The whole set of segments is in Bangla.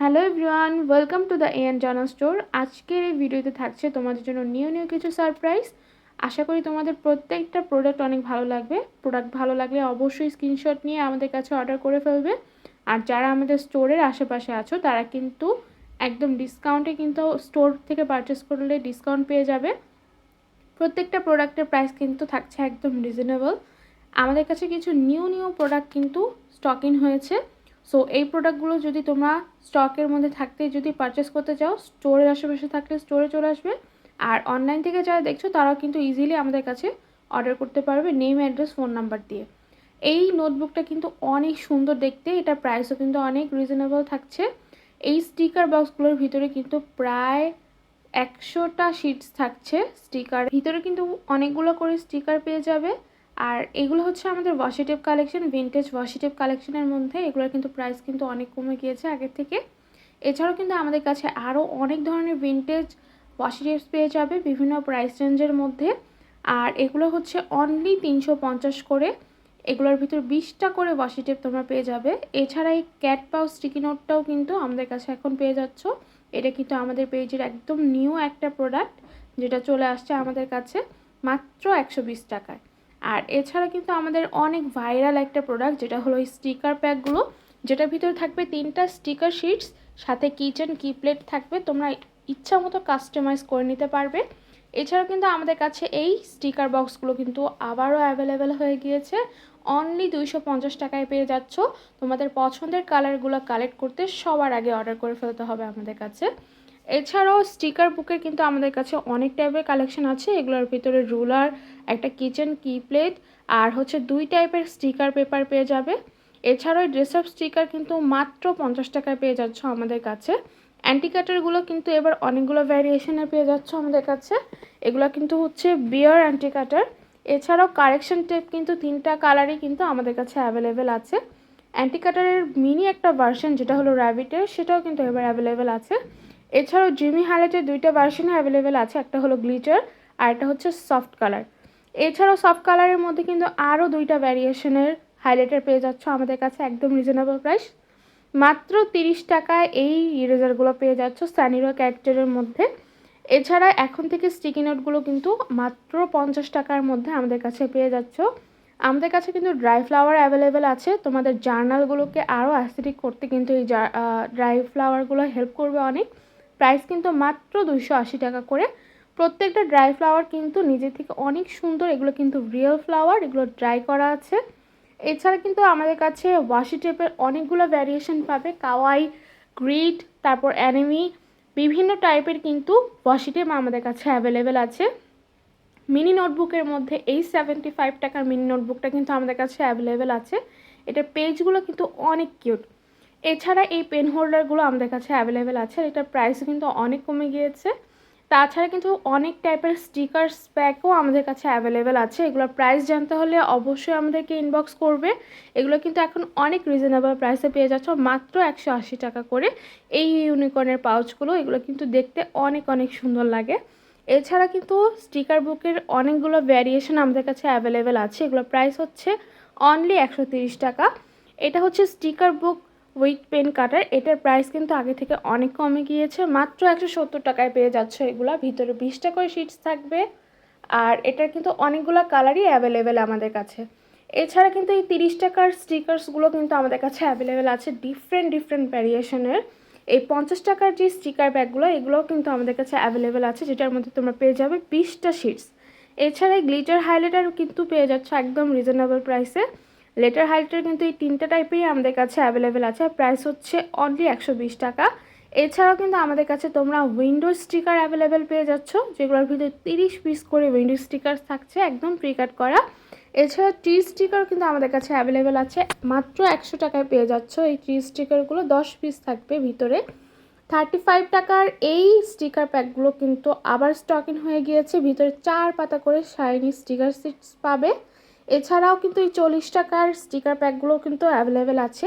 Hello everyone, welcome to the Anjana store. আজকের এই ভিডিওতে থাকছে তোমাদের জন্য নিউ নিউ কিছু সারপ্রাইজ। আশা করি তোমাদের প্রত্যেকটা প্রোডাক্ট অনেক ভালো লাগবে। প্রোডাক্ট ভালো লাগলে অবশ্যই স্ক্রিনশট নিয়ে আমাদের কাছে অর্ডার করে ফেলবে। আর যারা আমাদের স্টোরের আশেপাশে আছো, তারা কিন্তু একদম ডিসকাউন্টে কিন্তু স্টোর থেকে পারচেস করলে ডিসকাউন্ট পেয়ে যাবে। প্রত্যেকটা প্রোডাক্টের প্রাইস কিন্তু থাকছে একদম রিজনেবল। আমাদের কাছে কিছু নিউ নিউ প্রোডাক্ট কিন্তু স্টক ইন হয়েছে। সো এই প্রোডাক্টগুলো যদি তোমরা স্টকের মধ্যে থাকতে, যদি পারচেস করতে চাও স্টোরের আশেপাশে থাকলে স্টোরে চলে আসবে। আর অনলাইন থেকে যারা দেখছ, তারাও কিন্তু ইজিলি আমাদের কাছে অর্ডার করতে পারবে নেম অ্যাড্রেস ফোন নাম্বার দিয়ে। এই নোটবুকটা কিন্তু অনেক সুন্দর দেখতে এটার প্রাইসও কিন্তু অনেক রিজনেবল থাকছে। এই স্টিকার বক্সগুলোর ভিতরে কিন্তু প্রায় একশোটা শিটস থাকছে স্টিকার ভিতরে কিন্তু অনেকগুলো করে স্টিকার পেয়ে যাবে। আর এগুলো হচ্ছে আমাদের ওয়াশিটেপ কালেকশন ভিনটেজ ওয়াশিটেপ কালেকশনের মধ্যে। এগুলোর কিন্তু প্রাইস কিন্তু অনেক কমে গিয়েছে আগের থেকে। এছাড়াও কিন্তু আমাদের কাছে আরও অনেক ধরনের ভিনটেজ ওয়াশিটেপস পেয়ে যাবে বিভিন্ন প্রাইস রেঞ্জের মধ্যে। আর এগুলো হচ্ছে অনলি তিনশো পঞ্চাশ করে। এগুলোর ভিতর বিশটা করে ওয়াশিটেপ তোমরা পেয়ে যাবে। এছাড়া এই ক্যাট পাউ স্টিকি নোটটাও কিন্তু আমাদের কাছে এখন পেয়ে যাচ্ছ। এটা কিন্তু আমাদের পেজের একদম নিউ একটা প্রোডাক্ট যেটা চলে আসছে আমাদের কাছে মাত্র একশো বিশ টাকায়। আর এছাড়া কিন্তু আমাদের অনেক ভাইরাল একটা প্রোডাক্ট যেটা হলো স্টিকার প্যাকগুলো যেটার ভিতরে থাকবে তিনটা স্টিকার শিটস সাথে কিচেন কি প্লেট থাকবে, তোমরা ইচ্ছা মতো কাস্টমাইজ করে নিতে পারবে। এছাড়াও কিন্তু আমাদের কাছে এই স্টিকার বক্সগুলো কিন্তু আবারও অ্যাভেলেবেল হয়ে গিয়েছে। অনলি দুইশো পঞ্চাশ টাকায় পেয়ে যাচ্ছ। তোমাদের পছন্দের কালারগুলো কালেক্ট করতে সবার আগে অর্ডার করে ফেলতে হবে আমাদের কাছে। এছাড়াও স্টিকার বুকের কিন্তু আমাদের কাছে অনেক টাইপের কালেকশন আছে। এগুলোর ভিতরে রুলার একটা কিচেন কি প্লেট আর হচ্ছে দুই টাইপের স্টিকার পেপার পেয়ে যাবে। এছাড়াও ড্রেস আপ স্টিকার কিন্তু মাত্র পঞ্চাশ টাকায় পেয়ে যাচ্ছ আমাদের কাছে। অ্যান্টিকাটারগুলো কিন্তু এবার অনেকগুলো ভ্যারিয়েশনে পেয়ে যাচ্ছ আমাদের কাছে। এগুলো কিন্তু হচ্ছে বিয়ার অ্যান্টিকাটার এছাড়াও কারেকশন টেপ কিন্তু তিনটা কালারই কিন্তু আমাদের কাছে অ্যাভেলেবেল আছে। অ্যান্টিকাটারের মিনি একটা ভার্সন যেটা হলো র্যাবিটের সেটাও কিন্তু এবার অ্যাভেলেবেল আছে। এছাড়াও জিমি হাইলাইটের দুইটা ভার্সনে অ্যাভেলেবেল আছে, একটা হলো গ্লিটার আর একটা হচ্ছে সফট কালার এছাড়াও সফট কালারের মধ্যে কিন্তু আরও দুইটা ভ্যারিয়েশনের হাইলাইটার পেয়ে যাচ্ছ আমাদের কাছে একদম রিজনেবল প্রাইস মাত্র তিরিশ টাকায় এই ইরেজারগুলো পেয়ে যাচ্ছ স্যানিরো ক্যারেক্টারের মধ্যে। এছাড়া এখন থেকে স্টিকি নোটগুলো কিন্তু মাত্র পঞ্চাশ টাকার মধ্যে আমাদের কাছে পেয়ে যাচ্ছ। আমাদের কাছে কিন্তু ড্রাই ফ্লাওয়ার অ্যাভেলেবেল আছে, তোমাদের জার্নালগুলোকে আরও অ্যাসিডিক করতে কিন্তু এই ড্রাই ফ্লাওয়ারগুলো হেল্প করবে অনেক। প্রাইস কিন্তু মাত্র দুইশো আশি টাকা করে। প্রত্যেকটা ড্রাই ফ্লাওয়ার কিন্তু নিজে থেকে অনেক সুন্দর। এগুলো কিন্তু রিয়েল ফ্লাওয়ার এগুলো ড্রাই করা আছে। এছাড়া কিন্তু আমাদের কাছে ওয়াশি টেপের অনেকগুলো ভ্যারিয়েশন পাবে। কাওয়াই গ্রিড তারপর অ্যানিমি, বিভিন্ন টাইপের কিন্তু ওয়াশি টেপ আমাদের কাছে অ্যাভেলেবেল আছে। মিনি নোটবুকের মধ্যে এই সেভেন্টি ফাইভ টাকার মিনি নোটবুকটা কিন্তু আমাদের কাছে অ্যাভেলেবেল আছে। এটার পেজগুলো কিন্তু অনেক কিউট এছাড়া এই পেন হোল্ডারগুলো আমাদের কাছে অ্যাভেলেবেল আছে এটার প্রাইস কিন্তু অনেক কমে গিয়েছে। তাছাড়া কিন্তু অনেক টাইপের স্টিকার্স প্যাকও আমাদের কাছে অ্যাভেলেবেল আছে। এগুলোর প্রাইস জানতে হলে অবশ্যই আমাদেরকে ইনবক্স করবে। এগুলো কিন্তু এখন অনেক রিজনেবল প্রাইসে পেয়ে যাচ্ছ, মাত্র একশো আশি টাকা করে। এই ইউনিকর্নের পাউচগুলো এগুলো কিন্তু দেখতে অনেক অনেক সুন্দর লাগে। এছাড়া কিন্তু স্টিকার বুকের অনেকগুলো ভ্যারিয়েশন আমাদের কাছে অ্যাভেলেবেল আছে। এগুলোর প্রাইস হচ্ছে অনলি একশো টাকা। এটা হচ্ছে sticker book with pen cutter এটার প্রাইস কিন্তু আগে থেকে অনেক কমে গিয়েছে। মাত্র একশো সত্তর টাকায় পেয়ে যাচ্ছে এগুলো। ভিতরে বিশটা করে শিটস থাকবে। আর এটার কিন্তু অনেকগুলো কালারই অ্যাভেলেবেল আমাদের কাছে। এছাড়া কিন্তু এই তিরিশ টাকার স্টিকার্সগুলো কিন্তু আমাদের কাছে অ্যাভেলেবেল আছে ডিফারেন্ট ডিফারেন্ট ভ্যারিয়েশনের এই পঞ্চাশ টাকার যে স্টিকার ব্যাগগুলো এগুলোও কিন্তু আমাদের কাছে অ্যাভেলেবেল আছে, যেটার মধ্যে তোমরা পেয়ে যাবে বিশটা শিটস এছাড়া গ্লিটার হাইলাইটার কিন্তু পেয়ে যাচ্ছ একদম রিজনেবল প্রাইসে লেটার হাইলাইটার কিন্তু এই তিনটা টাইপেরই আমাদের কাছে অ্যাভেলেবেল আছে। প্রাইস হচ্ছে অনলি একশো বিশ টাকা। এছাড়াও কিন্তু আমাদের কাছে তোমরা উইন্ডো স্টিকার অ্যাভেলেবেল পেয়ে যাচ্ছ, যেগুলোর ভিতরে তিরিশ পিস করে উইন্ডো স্টিকার থাকছে, একদম প্রি কাট করা। এছাড়া ট্রি স্টিকার কিন্তু আমাদের কাছে অ্যাভেলেবেল আছে। মাত্র একশো টাকায় পেয়ে যাচ্ছ এই ট্রি স্টিকারগুলো দশ পিস থাকবে ভিতরে। থার্টি ফাইভ টাকার এই স্টিকার প্যাকগুলো কিন্তু আবার স্টক হয়ে গিয়েছে। ভিতরে চার পাতা করে শাইনি স্টিকার সিটস পাবে। এছাড়াও কিন্তু এই চল্লিশ টাকার স্টিকার প্যাকগুলো কিন্তু অ্যাভেলেবেল আছে।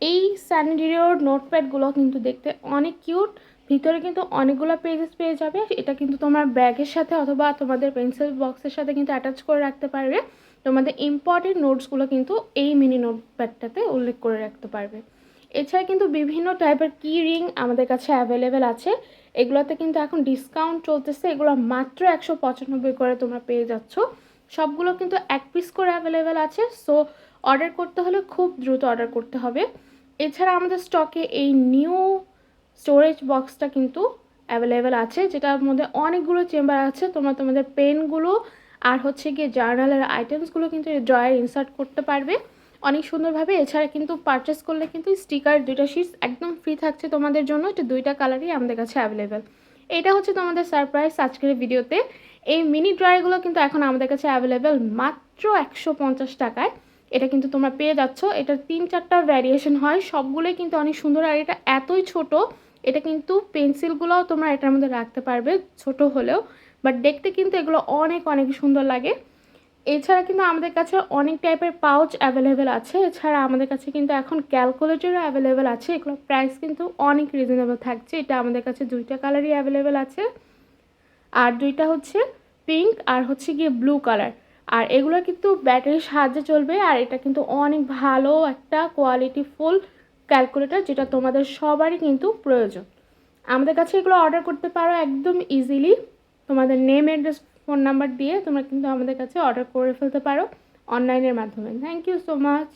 এই স্যানিটেরিওর নোটপ্যাডগুলো কিন্তু দেখতে অনেক কিউট ভিতরে কিন্তু অনেকগুলো পেজেস পেয়ে যাবে। এটা কিন্তু তোমার ব্যাগের সাথে অথবা তোমাদের পেন্সিল বক্সের সাথে কিন্তু অ্যাটাচ করে রাখতে পারবে। তোমাদের ইম্পর্টেন্ট নোটসগুলো কিন্তু এই মিনি নোটপ্যাডটাতে উল্লেখ করে রাখতে পারবে। এছাড়া কিন্তু বিভিন্ন টাইপের কি রিং আমাদের কাছে অ্যাভেলেবেল আছে। এগুলোতে কিন্তু এখন ডিসকাউন্ট চলতেছে। এগুলো মাত্র একশো পঁচানব্বই করে তোমরা পেয়ে যাচ্ছ। সবগুলো কিন্তু এক পিস করে অ্যাভেলেবেল আছে সো অর্ডার করতে হলে খুব দ্রুত অর্ডার করতে হবে। এছাড়া আমাদের স্টকে এই নিউ স্টোরেজ বক্সটা কিন্তু অ্যাভেলেবেল আছে, যেটার মধ্যে অনেকগুলো চেম্বার আছে, তোমরা তোমাদের পেনগুলো আর হচ্ছে গিয়ে জার্নালের আইটেমসগুলো কিন্তু ড্রয়ার ইনসার্ট করতে পারবে। অনেক সুন্দরভাবে, এছাড়া কিন্তু পারচেস করলে কিন্তু স্টিকার দুইটা শিটস একদম ফ্রি থাকছে তোমাদের জন্য, এটা দুইটা কালারই আমাদের কাছে অ্যাভেলেবেল এটা হচ্ছে তোমাদের সারপ্রাইজ আজকের ভিডিওতে এই মিনি ড্রয়ারগুলো কিন্তু এখন আমাদের কাছে অ্যাভেলেবেল মাত্র একশো পঞ্চাশ টাকায়। এটা কিন্তু তোমরা পেয়ে যাচ্ছ। এটার তিন চারটা ভ্যারিয়েশন হয়। সবগুলোই কিন্তু অনেক সুন্দর। আর এটা এতই ছোট, এটা কিন্তু পেন্সিলগুলোও তোমরা এটার মধ্যে রাখতে পারবে, ছোট হলেও। বাট দেখতে কিন্তু এগুলো অনেক অনেক সুন্দর লাগে। এছাড়া কিন্তু আমাদের কাছে অনেক টাইপের পাউচ অ্যাভেলেবেল আছে। এছাড়া আমাদের কাছে কিন্তু এখন ক্যালকুলেটরও অ্যাভেলেবেল আছে। এগুলোর প্রাইস কিন্তু অনেক রিজনেবল থাকছে। এটা আমাদের কাছে দুইটা কালারই অ্যাভেলেবেল আছে। আর দুইটা হচ্ছে পিঙ্ক আর হচ্ছে গিয়ে ব্লু কালার আর এগুলো কিন্তু ব্যাটারির সাহায্যে চলবে, আর এটা কিন্তু অনেক ভালো একটা কোয়ালিটি ফুল ক্যালকুলেটর যেটা তোমাদের সবারই কিন্তু প্রয়োজন। আমাদের কাছে এগুলো অর্ডার করতে পারো একদম ইজিলি তোমাদের নেম অ্যাড্রেস ফোন নাম্বার দিয়ে তোমরা কিন্তু আমাদের কাছে অর্ডার করে ফেলতে পারো অনলাইনের মাধ্যমে। Thank you so much